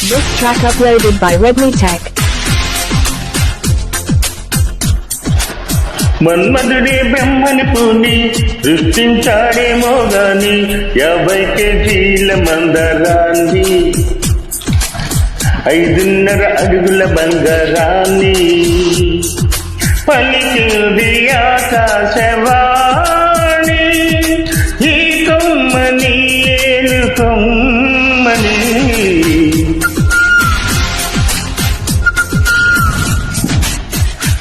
This track uploaded by Redmi Tech. మన్మధుడే బ్రహ్మని పూని సృష్టించాడేమో గాని యాభై కేజీల మందరాన్ని ఐదున్నర అడుగుల బంగారాన్ని పలికింది ఆకాశవా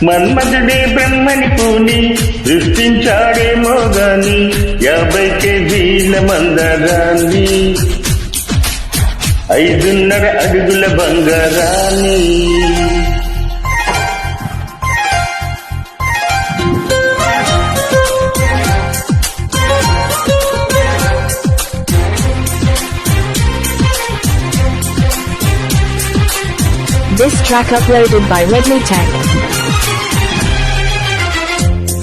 మన్మధుడే బ్రహ్మని పూని సృష్టించాడేమో గాని యాభై కేజీల మందరాన్ని ఐదున్నర అడుగుల బంగారాన్ని This track uploaded by Redley Tech.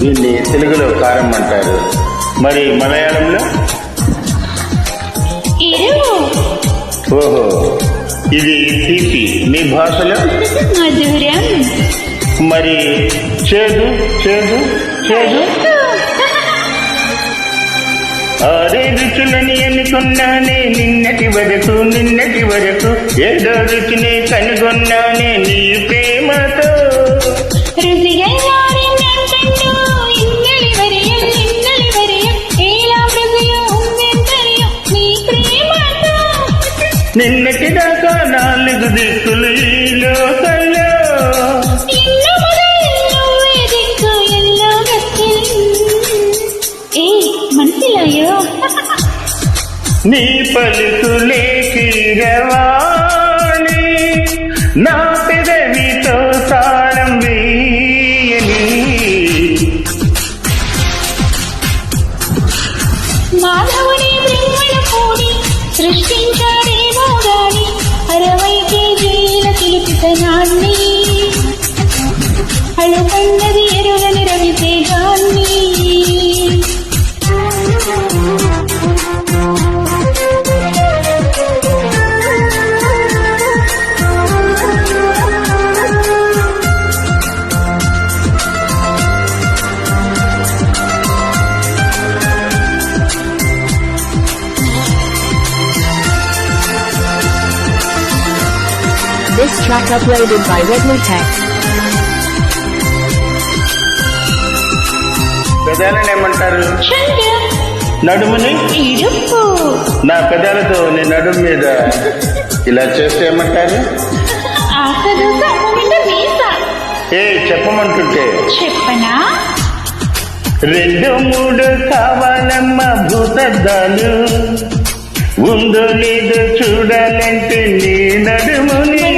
దీన్ని తెలుగులో కారం అంటారు. మరి మలయాళంలో? ఓహో. ఇది తీపి. మీ భాషలో? మరి చేదు చేదు చేదు? అరే రుచులని ఎన్నుకున్నానే నిన్నటి వరకు నిన్నటి వరకు. ఏదో రుచిని కనుగొన్నానే నీ ప్రేమతో. రుచిగా నిన్నటి దాకా నాలుగు దిక్కులు ఈ నీ పలుకులేకి రవాణి నా పెదవితో సా ರಾಣಿ ಹಳು ಬಣ್ಣದ This track uploaded by Redmi Tech. పెదాలని ఏమంటారు? నడుముని? ఇరుపు నా పెదాలతో నీ నడుము మీద ఇలా చేస్తే ఏమంటారు? ఏ చెప్పమంటుంటే. చెప్పనా? రెండు మూడు కావాలమ్మా భూతద్దాలు ఉందో లేదో చూడాలంటే నీ నడుముని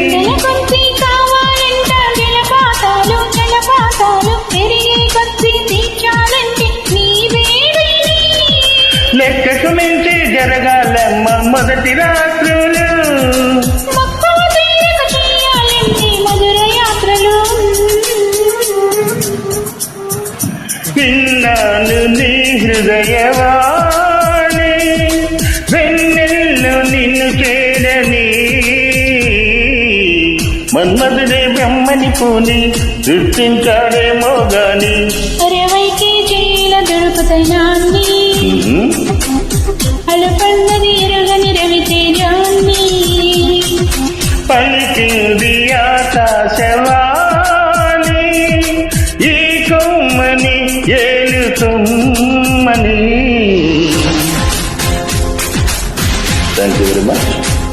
మించి జరగాలమ్మ మొదటి రాత్రులు. విన్నాను నీ హృదయవాణి వెన్నెల్లు నిన్ను చేరని మన్మధుడే బ్రహ్మని పూని సృష్టించాడేమో గాని. అరవై కేజీల దొరుకుతనాన్ని ఏలుతుమ్మని. Thank you very much